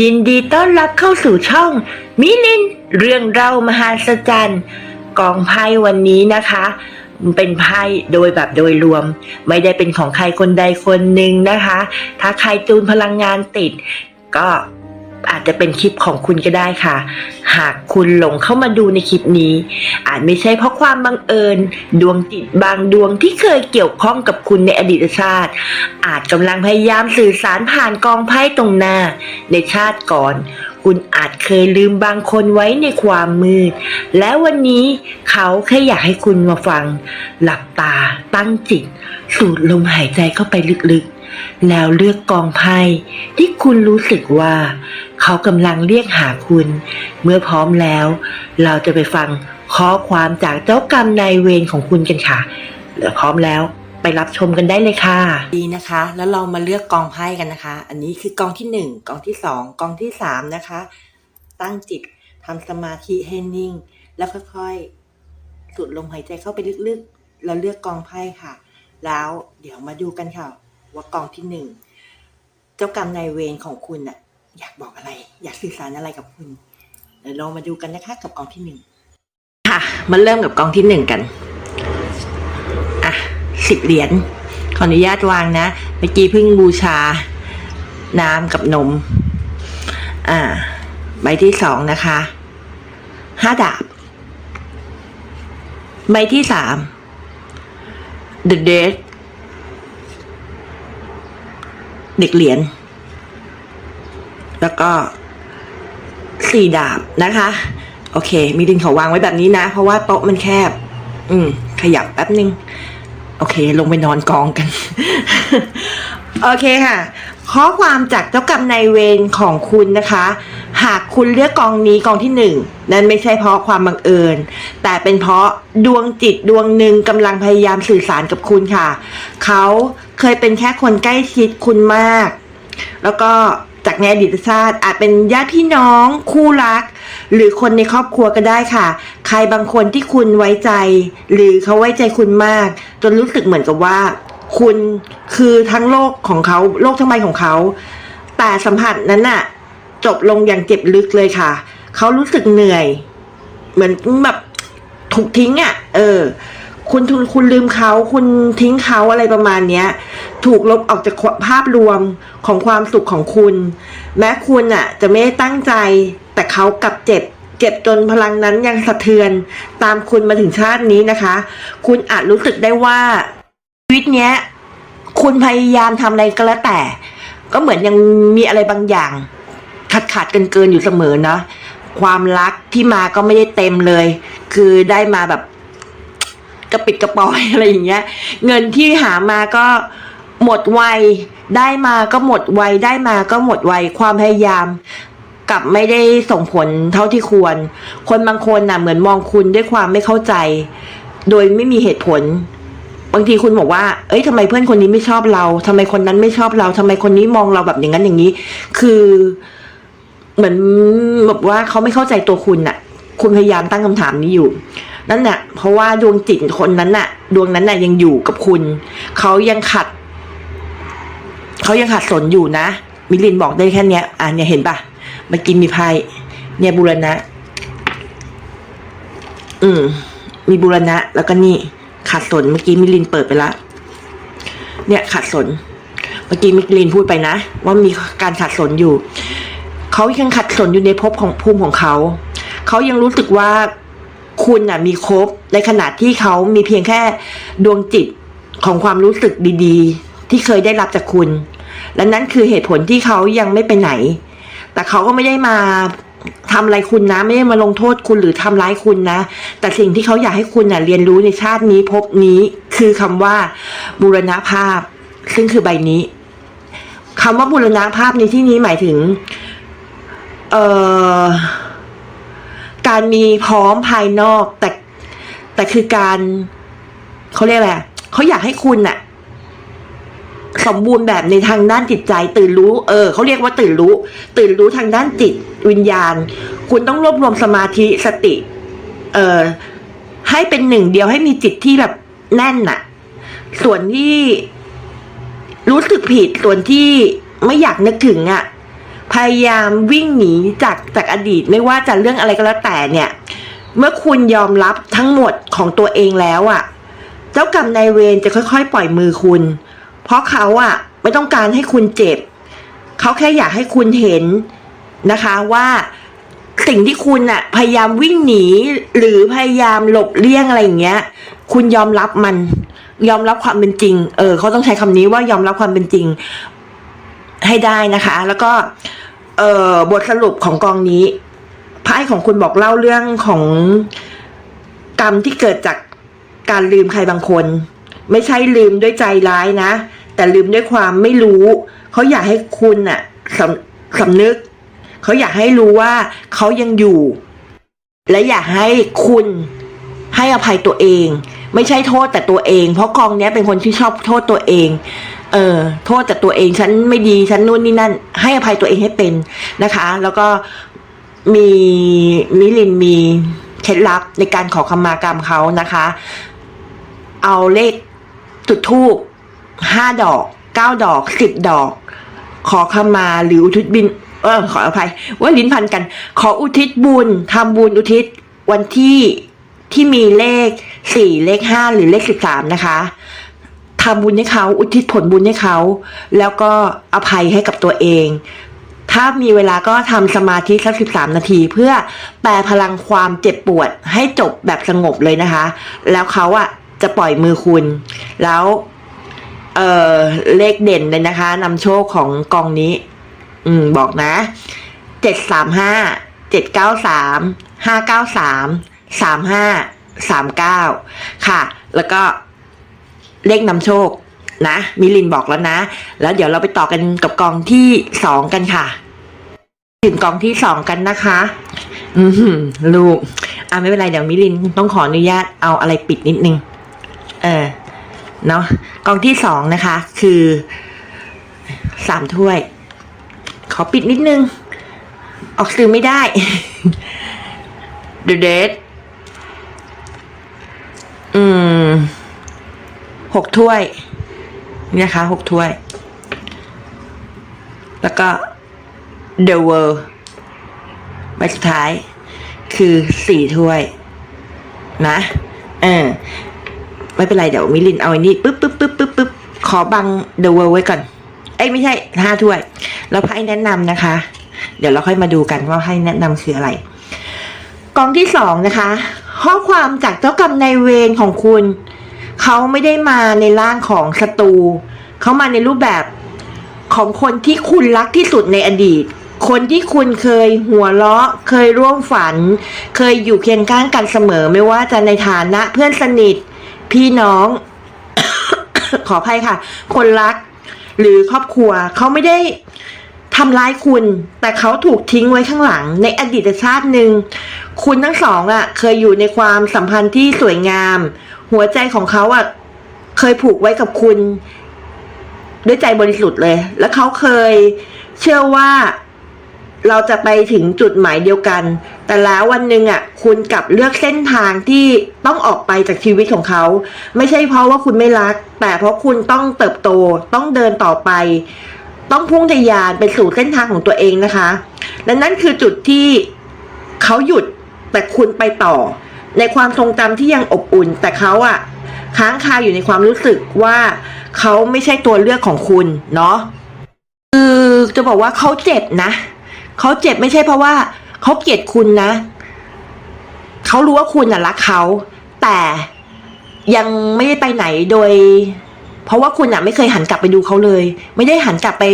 ยินดีต้อนรับเข้าสู่ช่อง มิลิน เรื่องเล่ามหาศจรรย์กองไพ่วันนี้นะคะ เป็นไพ่โดยแบบโดยรวม ไม่ได้เป็นของใครคนใดคนหนึ่งนะคะ ถ้าใครจูนพลังงานติด ก็ อาจจะเป็นคลิปของคุณก็ได้ค่ะ หากคุณหลงเข้ามาดูในคลิปนี้ อาจไม่ใช่เพราะความบังเอิญ ดวงจิตบางดวงที่เคยเกี่ยวข้องกับคุณในอดีตชาติ อาจกำลังพยายามสื่อสารผ่านกองไพ่ตรงหน้า ในชาติก่อน คุณอาจเคยลืมบางคนไว้ในความมืด และวันนี้เขาแค่อยากให้คุณมาฟัง หลับตา ตั้งจิต สูดลมหายใจเข้าไปลึกๆแล้วเลือกกองไพ่ที่คุณรู้สึกว่า เขากำลังเรียกหาคุณ เมื่อพร้อมแล้ว เราจะไปฟังข้อความจากเจ้ากรรมนายเวรของคุณกันค่ะแล้วพร้อมแล้วไปรับชมกันได้เลยค่ะ ดีนะคะ แล้วเรามาเลือกกองไพ่กันนะคะ อันนี้คือกองที่หนึ่งกองที่สองกองที่สามนะคะ ตั้งจิตทำสมาธิให้นิ่ง แล้วค่อยๆสูดลมหายใจเข้าไปลึกๆแล้วเลือกกองไพ่ค่ะ แล้วเดี๋ยวมาดูกันค่ะ ว่ากองที่หนึ่งเจ้ากรรมนายเวรของคุณน่ะ อยากบอกอะไร อยากสื่อสารอะไรกับคุณเดี๋ยวเรามาดูกันนะคะ กับกองที่หนึ่งค่ะมาเริ่มกับกองที่หนึ่งกันอะสิบเหรียญขออนุญาตวางนะเมื่อกี้เพิ่งบูชา น้ำกับนม อ่า ใบที่สองนะคะห้าดาบ ใบที่สาม The Dead เด็กเหรียญ แล้วก็สี่ดาบนะคะ โอเค มีดินเขาวางไว้แบบนี้นะ เพราะว่าโต๊ะมันแคบ อืม ขยับแป๊บนึง โอเค ลงไปนอนกองกัน โอเคค่ะ ข้อความจากเจ้ากรรมนายเวรของคุณนะคะ หากคุณเลือกกองนี้กองที่หนึ่งนั่นไม่ใช่เพราะความบังเอิญ แต่เป็นเพราะดวงจิตดวงหนึ่งกำลังพยายามสื่อสารกับคุณค่ะ เขาเคยเป็นแค่คนใกล้ชิดคุณมาก แล้วก็ จากในอดีตชาติอาจเป็นญาติพี่น้องคู่รัก หรือคนในครอบครัวก็ได้ค่ะ ใครบางคนที่คุณไว้ใจ หรือเขาไว้ใจคุณมาก จนรู้สึกเหมือนกับว่า คุณคือทั้งโลกของเขาโลกทั้งใบของเขา แต่สัมผัสนั้นน่ะ จบลงอย่างเจ็บลึกเลยค่ะ เขารู้สึกเหนื่อย เหมือนแบบถูกทิ้งอะ เออ คุณคุณลืมเขาคุณทิ้งเขาอะไรประมาณเนี้ย ถูกลบออกจากภาพรวมของความสุขของคุณ แม้คุณอะ จะไม่ได้ตั้งใจ แต่เขากลับเจ็บ เจ็บจนพลังนั้นยังสะเทือน ตามคุณมาถึงชาตินี้นะคะ คุณอาจรู้สึกได้ว่าชีวิตเนี้ย คุณพยายามทำอะไรก็แล้วแต่ ก็เหมือนยังมีอะไรบางอย่าง ขาดขาดเกินเกินอยู่เสมอเนาะความรักที่มาก็ไม่ได้เต็มเลย คือได้มาแบบกระปิดกระปอยอะไรอย่างเงี้ย เงินที่หามาก็ หมดไวได้มาก็หมดไวได้มาก็หมดไวความพยายามกับไม่ได้ส่งผลเท่าที่ควร คนบางคนน่ะเหมือนมองคุณด้วยความไม่เข้าใจ โดยไม่มีเหตุผล บางทีคุณบอกว่า เอ้ยทำไมเพื่อนคนนี้ไม่ชอบเราทำไมคนนั้นไม่ชอบเราทำไมคนนี้มองเราแบบอย่างนั้นอย่างนี้ คือ เหมือนแบบว่าเขาไม่เข้าใจตัวคุณน่ะ คุณพยายามตั้งคำถามนี้อยู่ นั่นน่ะ เพราะว่าดวงจิตคนนั้นน่ะ ดวงนั้นน่ะยังอยู่กับคุณ เขายังขัด เขายังขัดสนอยู่นะ มิลินบอกได้แค่เนี้ยอะเนี่ยเห็นปะเมื่อกี้มีไพ่เนี่ยบุรณะ อืม มีบุรณะ แล้วก็นี่ขัดสนเมื่อกี้มิลินเปิดไปละเนี่ยขัดสน เมื่อกี้มิลินพูดไปนะ ว่ามีการขัดสนอยู่เขายังขัดสนอยู่ในภพของภูมิของเขาเขายังรู้สึกว่าคุณน่ะมีครบในขณะที่เขามีเพียงแค่ดวงจิตของความรู้สึกดี ๆ ที่เคยได้รับจากคุณ และนั่นคือเหตุผลที่เขายังไม่ไปไหน แต่เขาก็ไม่ได้มาทำอะไรคุณนะ ไม่ได้มาลงโทษคุณหรือทำร้ายคุณนะ แต่สิ่งที่เขาอยากให้คุณน่ะเรียนรู้ในชาตินี้ภพนี้คือคำว่าบูรณภาพ ซึ่งคือใบนี้คำว่าบูรณภาพในที่นี้หมายถึง เอ่อการมีพร้อมภายนอกแต่แต่คือการเขาเรียกอะไรเขาอยากให้คุณน่ะ สมบูรณ์แบบในทางด้านจิตใจ ตื่นรู้ เออเขาเรียกว่าตื่นรู้ ตื่นรู้ทางด้านจิตวิญญาณ คุณต้องรวบรวมสมาธิสติ เออให้เป็นหนึ่งเดียวให้มีจิตที่แบบแน่นน่ะ ส่วนที่รู้สึกผิดส่วนที่ไม่อยากนึกถึงอะ พยายามวิ่งหนีจากจากอดีตไม่ว่าจะเรื่องอะไรก็แล้วแต่เนี่ย เมื่อคุณยอมรับทั้งหมดของตัวเองแล้วอะ่ะ เจ้ากรรมนายเวรจะค่อยๆ ปล่อยมือคุณ เพราะเขาอะไม่ต้องการให้คุณเจ็บ เขาแค่อยากให้คุณเห็นนะคะว่าสิ่งที่คุณอะพยายามวิ่งหนีหรือพยายามหลบเลี่ยงอะไรอย่างเงี้ย คุณยอมรับมัน ยอมรับความเป็นจริง เออเขาต้องใช้คำนี้ว่ายอมรับความเป็นจริง ให้ได้นะคะ แล้วก็ เออบทสรุปของกองนี้ไพ่ของคุณบอกเล่าเรื่องของกรรมที่เกิดจากการลืมใครบางคน ไม่ใช่ลืมด้วยใจร้ายนะ แต่ลืมด้วยความไม่รู้ เขาอยากให้คุณน่ะสำสำนึก เขาอยากให้รู้ว่าเขายังอยู่ และอยากให้คุณให้อภัยตัวเอง ไม่ใช่โทษแต่ตัวเอง เพราะกองเนี้ยเป็นคนที่ชอบโทษตัวเอง เออ โทษแต่ตัวเอง ฉันไม่ดี ฉันนู่นนี่นั่น ให้อภัยตัวเองให้เป็นนะคะ แล้วก็มีมิลินมีเคล็ดลับในการขอขมากรรมเขานะคะ เอาเลข จุดทูบห้าดอกเก้าดอกสิบดอก ขอขมาหรืออุทิศบิน เออขออภัย ว่าลิ้นพันกัน ขออุทิศบุญทำบุญอุทิศวันที่ที่มีเลขสี่เลขห้าหรือเลขสิบสามนะคะทำบุญให้เขาอุทิศผลบุญให้เขา แล้วก็อภัยให้กับตัวเอง ถ้ามีเวลาก็ทำสมาธิสักสิบสามนาที เพื่อแปลพลังความเจ็บปวดให้จบแบบสงบเลยนะคะ แล้วเขาอะ จะปล่อยมือคุณ แล้วเออเลขเด่นเลยนะคะนำโชคของกองนี้ อืม บอกนะเจ็ดสามห้าเจ็ดเก้าสามห้าเก้าสามสามห้าสามเก้าค่ะ แล้วก็เลขนำโชคนะ มิลินบอกแล้วนะ แล้วเดี๋ยวเราไปต่อกันกับกองที่สองกันค่ะ ถึงกองที่สองกันนะคะ อือหือลูกอะไม่เป็นไรเดี๋ยวมิลินต้องขออนุญาตเอาอะไรปิดนิดนึง เออเนาะกองที่สองนะคะ คือสามถ้วย ขอปิดนิดนึง ออกสื่อไม่ได้ The Dead อืมหกถ้วยนี่นะคะหกถ้วย แล้วก็ The World ใบสุดท้าย คือสี่ถ้วย นะ เออ ไม่เป็นไรเดี๋ยวมิลินเอาอันนี้ปึ๊บปึ๊บปึ๊บปึ๊บปึ๊บขอบัง The World ไว้ก่อน เอ้ยไม่ใช่ห้าถ้วย แล้วไพ่แนะนำนะคะ เดี๋ยวเราค่อยมาดูกันว่าไพ่แนะนำคืออะไร กองที่สองนะคะ ข้อความจากเจ้ากรรมนายเวรของคุณ เขาไม่ได้มาในร่างของศัตรูเขามาในรูปแบบของคนที่คุณรักที่สุดในอดีต คนที่คุณเคยหัวเราะ เคยร่วมฝัน เคยอยู่เคียงข้างกันเสมอ ไม่ว่าจะในฐานะเพื่อนสนิท พี่น้อง ขออภัยค่ะ คนรัก หรือครอบครัวเขาไม่ได้ทำร้ายคุณ แต่เขาถูกทิ้งไว้ข้างหลัง ในอดีตชาติหนึ่งคุณทั้งสองอะ เคยอยู่ในความสัมพันธ์ที่สวยงาม หัวใจของเขาอะ เคยผูกไว้กับคุณ ด้วยใจบริสุทธิ์เลย แล้วเขาเคยเชื่อว่า เราจะไปถึงจุดหมายเดียวกัน แต่แล้ววันหนึ่งอะ คุณกลับเลือกเส้นทางที่ต้องออกไปจากชีวิตของเขา ไม่ใช่เพราะว่าคุณไม่รัก แต่เพราะคุณต้องเติบโต ต้องเดินต่อไป ต้องพุ่งทะยานไปสู่เส้นทางของตัวเองนะคะ และนั่นคือจุดที่เขาหยุดแต่คุณไปต่อ ในความทรงจำที่ยังอบอุ่น แต่เขาอะค้างคาอยู่ในความรู้สึกว่าเขาไม่ใช่ตัวเลือกของคุณเนาะคือจะบอกว่าเขาเจ็บนะ เขาเจ็บไม่ใช่เพราะว่าเขาเกลียดคุณนะ เขารู้ว่าคุณน่ะรักเขา แต่ยังไม่ได้ไปไหนโดย เพราะว่าคุณอะไม่เคยหันกลับไปดูเขาเลย ไม่ได้หันกลับไป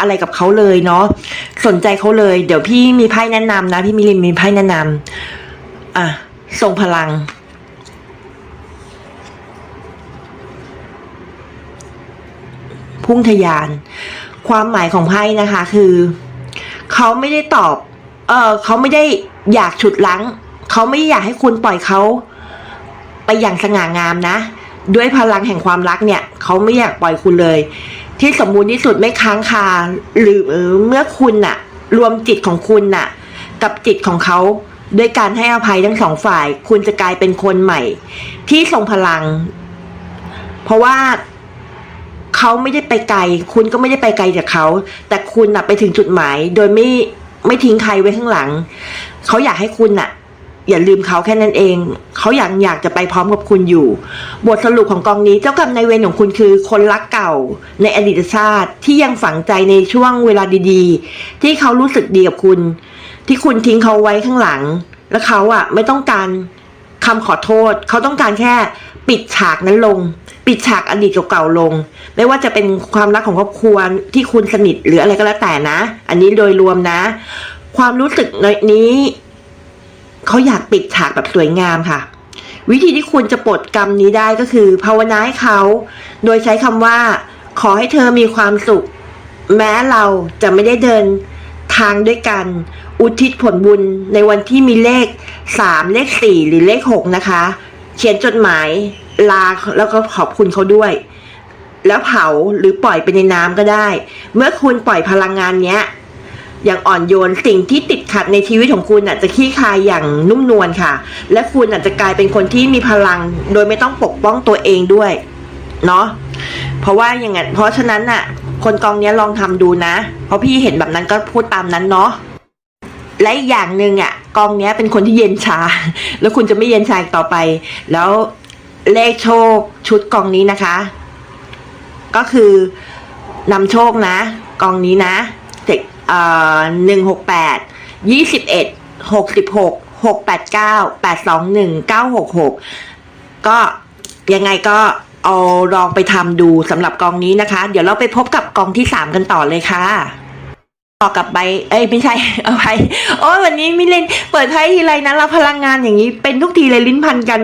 อะไรกับเขาเลยเนาะสนใจเขาเลย เดี๋ยวพี่มีไพ่แนะนำนะ พี่มิลินมีไพ่แนะนำอะทรงพลังพุ่งทะยาน ความหมายของไพ่นะคะคือ เขาไม่ได้ตอบ เออเขาไม่ได้อยากฉุดลั้ง เขาไม่ได้อยากให้คุณปล่อยเขา ไปอย่างสง่างามนะ ด้วยพลังแห่งความรักเนี่ย เขาไม่อยากปล่อยคุณเลย ที่สมบูรณ์ที่สุดไม่ค้างคา หรือเมื่อคุณน่ะ รวมจิตของคุณน่ะ กับจิตของเขาด้วยการให้อภัยทั้งสองฝ่าย คุณจะกลายเป็นคนใหม่ ที่ทรงพลัง เพราะว่า เขาไม่ได้ไปไกล คุณก็ไม่ได้ไปไกลจากเขา แต่คุณน่ะไปถึงจุดหมาย โดยไม่ไม่ทิ้งใครไว้ข้างหลัง เขาอยากให้คุณน่ะ อย่าลืมเขาแค่นั้นเอง เขาอยากอยากจะไปพร้อมกับคุณอยู่ บทสรุปของกองนี้เจ้ากรรมนายเวรของคุณคือ คนรักเก่าในอดีตชาติที่ยังฝังใจในช่วงเวลาดี ๆ ที่เขารู้สึกดีกับคุณ ที่คุณทิ้งเขาไว้ข้างหลัง แล้วเขาอะ ไม่ต้องการคำขอโทษ เขาต้องการแค่ ปิดฉากนั้นลง ปิดฉากอดีตเก่าๆลง ไม่ว่าจะเป็นความรักของครอบครัวที่คุณสนิทหรืออะไรก็แล้วแต่นะ อันนี้โดยรวมนะ ความรู้สึกนี้เขาอยากปิดฉากแบบสวยงามค่ะ วิธีที่คุณจะปลดกรรมนี้ได้ก็คือภาวนาให้เขา โดยใช้คำว่า ขอให้เธอมีความสุข แม้เราจะไม่ได้เดินทางด้วยกัน อุทิศผลบุญในวันที่มีเลขสามเลขสี่หรือเลขหกนะคะ เขียนจดหมายลาแล้วก็ขอบคุณเขาด้วย แล้วเผาหรือปล่อยไปในน้ำก็ได้ เมื่อคุณปล่อยพลังงานเนี้ย อย่างอ่อนโยนสิ่งที่ติดขัดในชีวิตของคุณอาจจะคลี่คลายอย่างนุ่มนวลค่ะ และคุณอาจจะกลายเป็นคนที่มีพลัง โดยไม่ต้องปกป้องตัวเองด้วยเนาะเพราะว่าอย่างนั้นเพราะฉะนั้นน่ะ คนกองเนี้ยลองทำดูนะ เพราะพี่เห็นแบบนั้นก็พูดตามนั้นเนาะและอีกอย่างหนึ่งอะ กองเนี้ยเป็นคนที่เย็นชา แล้วคุณจะไม่เย็นชาอีกต่อไป แล้วเลขโชคชุดกองนี้นะคะ ก็คือนำโชคนะ กองนี้นะเจ็ดเอ่อหนึ่งหกแปดยี่สิบเอ็ดหกสิบหกหกแปดเก้าแปดสองหนึ่งเก้าหกหกก็ยังไงก็เอาลองไปทำดูสำหรับกองนี้นะคะ เดี๋ยวเราไปพบกับกองที่สามกันต่อเลยค่ะ ต่อกับใบเอ้ยไม่ใช่เอาไปโอ้วันนี้ไม่เล่นเปิดไพ่ทีไรนะเราพลังงานอย่างนี้เป็นทุกทีเลยลิ้นพันกัน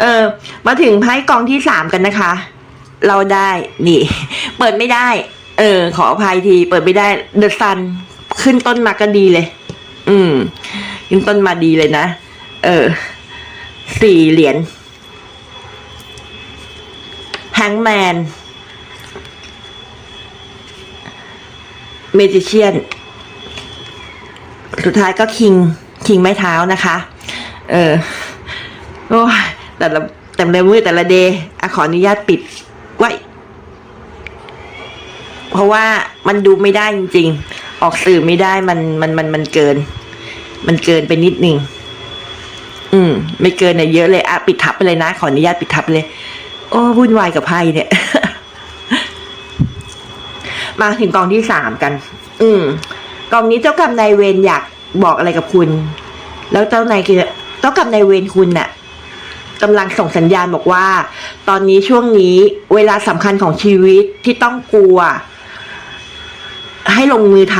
เออ มาถึงไพ่กองที่สามกันนะคะ เราได้นี่ เปิดไม่ได้ เออ ขออภัยที เปิดไม่ได้เดอะซันขึ้นต้นมาก็ดีเลย อืมขึ้นต้นมาดีเลยนะ เออสี่เหรียญแฮงแมน เมจิเชียน สุดท้ายก็คิง คิงไม้เท้านะคะ เออ โอ้แต่ละแต่ละมือแต่ละเดย์อขออนุญาตปิดไว้ เพราะว่ามันดูไม่ได้จริง ๆ ออกสื่อไม่ได้มันมันมันมันเกิน มันเกินไปนิดนึง อืม ไม่เกินเนี่ยเยอะเลยอะปิดทับไปเลยนะ ขออนุญาตปิดทับเลย โอ้วุ่นวายกับไพ่เนี่ย มาถึงกองที่สามกัน อืมกองนี้เจ้ากรรมนายเวรอยากบอกอะไรกับคุณ แล้วเจ้านายคือเจ้ากรรมนายเวรคุณน่ะกำลังส่งสัญญาณบอกว่า ตอนนี้ช่วงนี้เวลาสำคัญของชีวิตที่ต้องกลัว ให้ลงมือท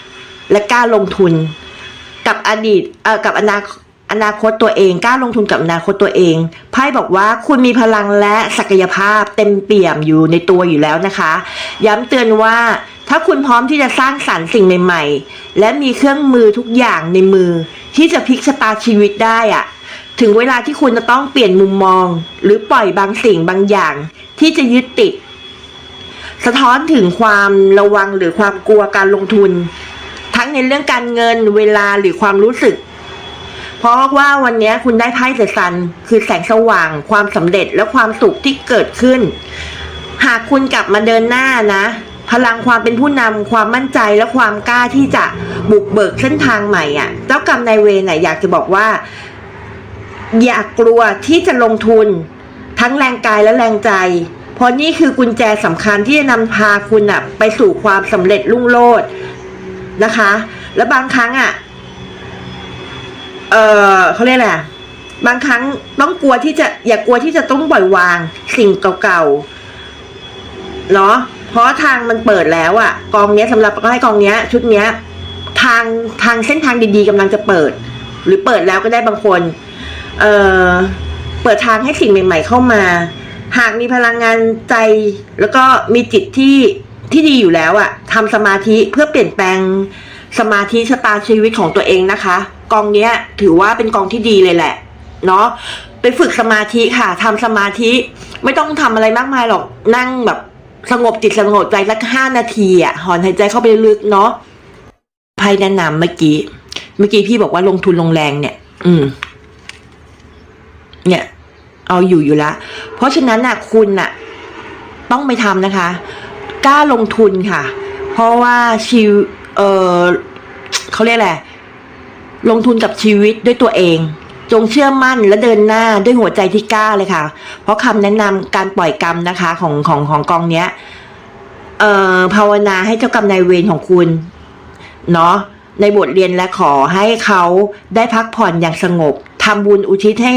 ำและกล้าลงทุน กับอดีตเอ่อกับอนาคต อนาคตตัวเองกล้าลงทุนกับอนาคตตัวเองไพ่บอกว่าคุณมีพลังและศักยภาพเต็มเปี่ยมอยู่ในตัวอยู่แล้วนะคะ ย้ำเตือนว่าถ้าคุณพร้อมที่จะสร้างสรรค์สิ่งใหม่ ๆ และมีเครื่องมือทุกอย่างในมือ ที่จะพลิกชะตาชีวิตได้อะถึงเวลาที่คุณจะต้องเปลี่ยนมุมมอง หรือปล่อยบางสิ่งบางอย่าง ที่จะยึดติด สะท้อนถึงความระวังหรือความกลัวการลงทุน ทั้งในเรื่องการเงินเวลาหรือความรู้สึก เพราะว่าวันนี้คุณได้ไพ่เดซัน คือแสงสว่าง ความสำเร็จและความสุขที่เกิดขึ้น หากคุณกลับมาเดินหน้านะ พลังความเป็นผู้นำความมั่นใจและความกล้าที่จะบุกเบิกเส้นทางใหม่อะ เจ้ากรรมนายเวรน่ะอยากจะบอกว่า อย่ากลัวที่จะลงทุน ทั้งแรงกายและแรงใจ เพราะนี่คือกุญแจสำคัญที่จะนำพาคุณอะไปสู่ความสำเร็จรุ่งโรจน์นะคะ และบางครั้งอะ เออเขาเรียกอะไรอะบางครั้งต้องกลัวที่จะ อย่ากลัวที่จะต้องปล่อยวาง สิ่งเก่าๆเนาะเพราะทางมันเปิดแล้วอะกองเนี้ยสำหรับก็ให้กองเนี้ย ชุดเนี้ย ทางทางเส้นทางดีๆกำลังจะเปิด หรือเปิดแล้วก็ได้บางคน เอ่อเปิดทางให้สิ่งใหม่ ๆ เข้ามา หากมีพลังงานใจแล้วก็มีจิตที่ที่ดีอยู่แล้วอะทำสมาธิเพื่อเปลี่ยนแปลงสมาธิชะตาชีวิตของตัวเองนะคะ กองเนี้ย ถือว่าเป็นกองที่ดีเลยแหละ เนาะไปฝึกสมาธิค่ะทำสมาธิไม่ต้องทำอะไรมากมายหรอกนั่งแบบสงบจิตสงบใจสักห้านาทีอะหอนหายใจเข้าไปลึกเนาะไพ่แนะนำเมื่อกี้ เมื่อกี้พี่บอกว่าลงทุนลงแรงเนี่ย อืม เนี่ย เอาอยู่อยู่ละเพราะฉะนั้นน่ะ คุณน่ะ ต้องไปทำนะคะกล้าลงทุนค่ะ เพราะว่าชีวเออเขาเรียกอะไร ลงทุนกับชีวิตด้วยตัวเอง จงเชื่อมั่นและเดินหน้าด้วยหัวใจที่กล้าเลยค่ะ เพราะคำแนะนำการปล่อยกรรมนะคะของของของกองเนี้ยเอ่อภาวนาให้เจ้ากรรมนายเวรของคุณเนาะในบทเรียนและขอให้เขาได้พักผ่อนอย่างสงบทำบุญอุทิศให้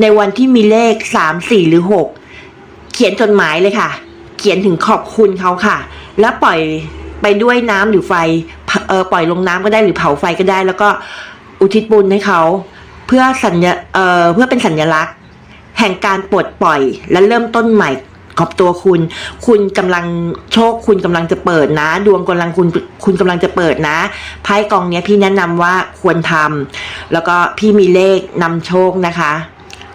ในวันที่มีเลขสามสี่หรือหกเขียนจดหมายเลยค่ะ เขียนถึงขอบคุณเขาค่ะ แล้วปล่อยไปด้วยน้ำหรือไฟเออปล่อยลงน้ำก็ได้หรือเผาไฟก็ได้แล้วก็ อุทิศบุญให้เขา เพื่อสัญญาเอ่อเพื่อเป็นสัญลักษณ์ แห่งการปลดปล่อย และเริ่มต้นใหม่กับตัวคุณ คุณกำลังโชคคุณกำลังจะเปิดนะ ดวงกำลังคุณคุณกำลังจะเปิดนะไพ่กองเนี้ยพี่แนะนำว่าควรทำแล้วก็พี่มีเลขนำโชคนะคะ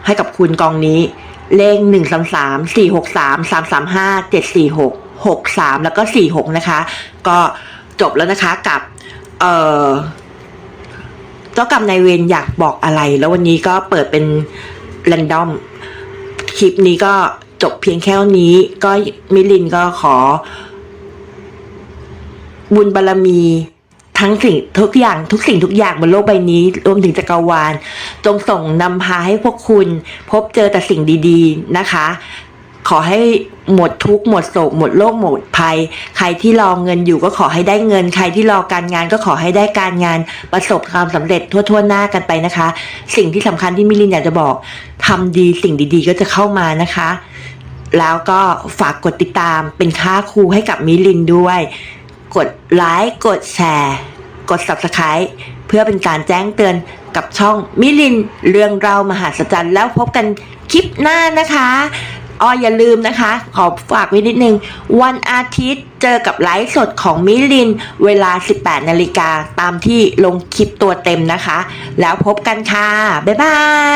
ให้กับคุณกองนี้ เลขหนึ่งสามสามสี่หกสามสามสามห้าเจ็ดสี่หกหกสามแล้วก็สี่หกนะคะ ก็จบแล้วนะคะกับ เอ่อ เจ้ากรรมนายเวรอยากบอกอะไร แล้ววันนี้ก็เปิดเป็นแรนดอมคลิปนี้ก็จบเพียงแค่นี้ ก็มิลินก็ขอ บุญบารรมีทั้งสิ่งทุกอย่างทุกสิ่งทุกอย่างบนโลกใบนี้ รวมถึงจักรวาล จงส่งนำพาให้พวกคุณ พบเจอแต่สิ่งดี ๆ นะคะ ขอให้หมดทุกข์หมดโศกหมดโรคหมดภัย ใครที่รอเงินอยู่ก็ขอให้ได้เงิน ใครที่รอการงานก็ขอให้ได้การงาน ประสบความสำเร็จทั่วๆหน้ากันไปนะคะ สิ่งที่สำคัญที่มิลินอยากจะบอกทำดีสิ่งดีๆ ก็จะเข้ามานะคะ แล้วก็ฝากกดติดตามเป็นค่าครูให้กับมิลินด้วย กดไลค์กดแชร์กด subscribe เพื่อเป็นการแจ้งเตือนกับช่องมิลินเรื่องรามหาศจรรย์แล้วพบกันคลิปหน้านะคะ อ้ออย่าลืมนะคะ ขอฝากไว้นิดนึง วันอาทิตย์เจอกับไลฟ์สดของมิลิน เวลา 18 นาฬิกาตามที่ลงคลิปตัวเต็มนะคะ แล้วพบกันค่ะ บ๊ายบาย